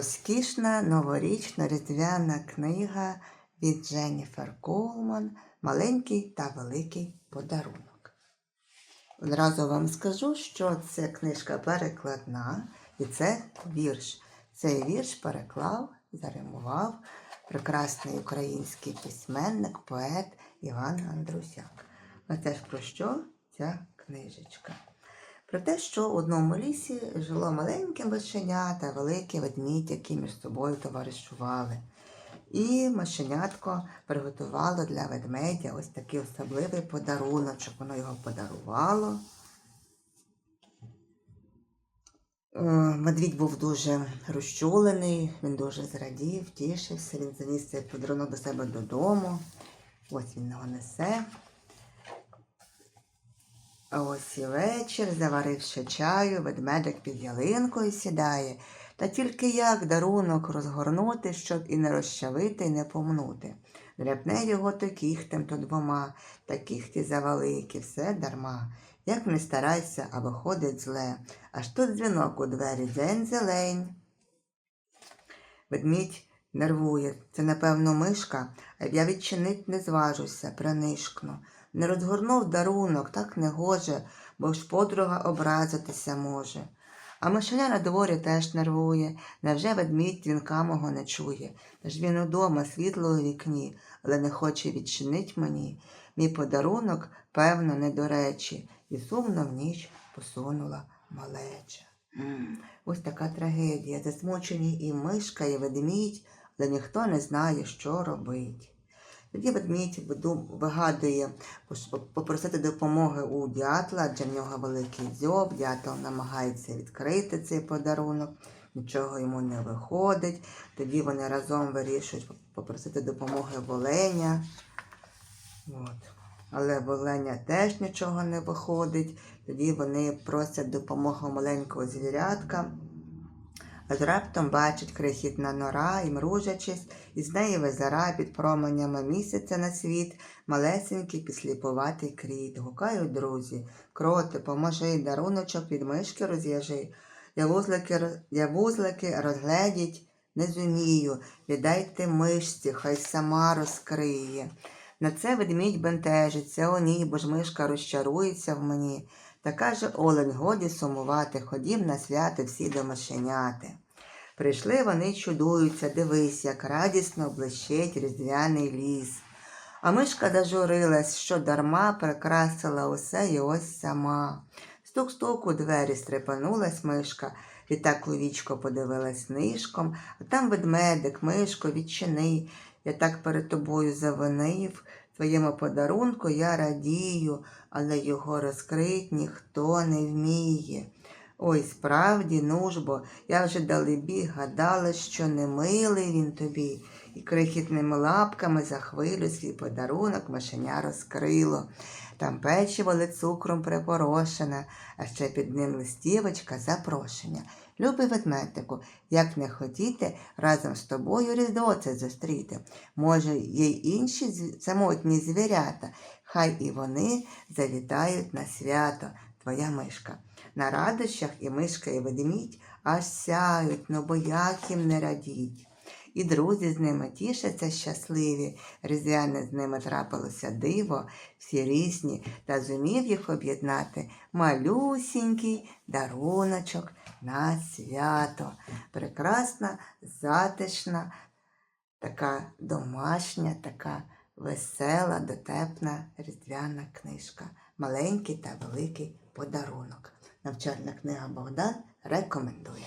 Розкішна новорічна різдвяна книга від Дженніфер Колман Маленький та великий подарунок. Одразу вам скажу, що це книжка перекладна і це вірш. Цей вірш переклав заримував прекрасний український письменник, поет Іван Андрусяк. Оце ж про що ця книжечка? Про те, що в одному лісі жило маленьке мишеня та великий ведмідь, які між собою товаришували. І мишенятко приготувало для ведмедя ось такий особливий подаруночок. Воно його подарувало. Е, Медвідь був дуже розчулений, він дуже зрадів, тішився, він заніс цей подарунок до себе додому. Ось він його несе. А ось і вечір, заваривши чаю, ведмедик під ялинкою сідає, та тільки як дарунок розгорнути, щоб і не розчавити, і не помнути. Дряпне його то кіхтем, то двома, та кіхті завеликі, все дарма. Як не старайся, а виходить зле, аж тут дзвінок у двері дзень зелень. Ведмідь нервує, це, напевно, мишка, а я відчинить не зважуся, принишкну. Не розгорнув дарунок, так не гоже, бо ж подруга образитися може. А мишеня на дворі теж нервує, невже ведмідь дзвінка мого не чує? Та ж він удома, світло у вікні, але не хоче відчинить мені. Мій подарунок, певно, не до речі, і сумно в ніч посунула малеча. М, Ось така трагедія. Засмучені і мишка, і ведмідь, але ніхто не знає, що робить. Тоді ведмідь вигадує попросити допомоги у дятла, адже в нього великий дзьоб, дятел намагається відкрити цей подарунок, нічого йому не виходить. Тоді вони разом вирішують попросити допомоги в оленя. От. Але в оленя теж нічого не виходить. Тоді вони просять допомоги маленького звірятка. Аж раптом бачить крихітна нора і, мружачись, із неї визира під променями місяця на світ малесенький підсліпуватий кріт. Гукають друзі. Кроти, поможи, даруночок від мишки розв'яжи. Я вузлики, я вузлики розгледіть не зумію. Віддайте мишці, хай сама розкриє. На це ведмідь бентежиться, о ні, бо ж мишка розчарується в мені. Та каже Олень, годі сумувати, ходім на свято всі до мишеняти. Прийшли вони чудуються, дивись, як радісно блищить різдвяний ліс. А мишка зажурилась, що дарма прикрасила усе і ось сама. Стук-стук у двері стрепенулась мишка, відтак у вічко подивилась нишком, а там ведмедик, мишко, відчини. Я так перед тобою завинив, твоєму подарунку я радію, але його розкрить ніхто не вміє. Ой, справді, ну ж бо, я вже далебі гадала, що не милий він тобі, і крихітними лапками за хвилю свій подарунок мишеня розкрило. Там печиво ли цукром припорошене, а ще під ним листівочка запрошення. Любий ведмедику, як не хотіти разом з тобою різдво це зустріти. Може, є й інші самотні звірята, хай і вони завітають на свято, твоя мишка. На радощах і мишка, і ведмідь аж сяють, ну бо як їм не радіть. І друзі з ними тішаться щасливі, різдвяне з ними трапилося диво, всі різні, та зумів їх об'єднати малюсінький даруночок на свято. Прекрасна, затишна, така домашня, така весела, дотепна різдвяна книжка. Маленький та великий подарунок. Навчальна книга Богдан рекомендує.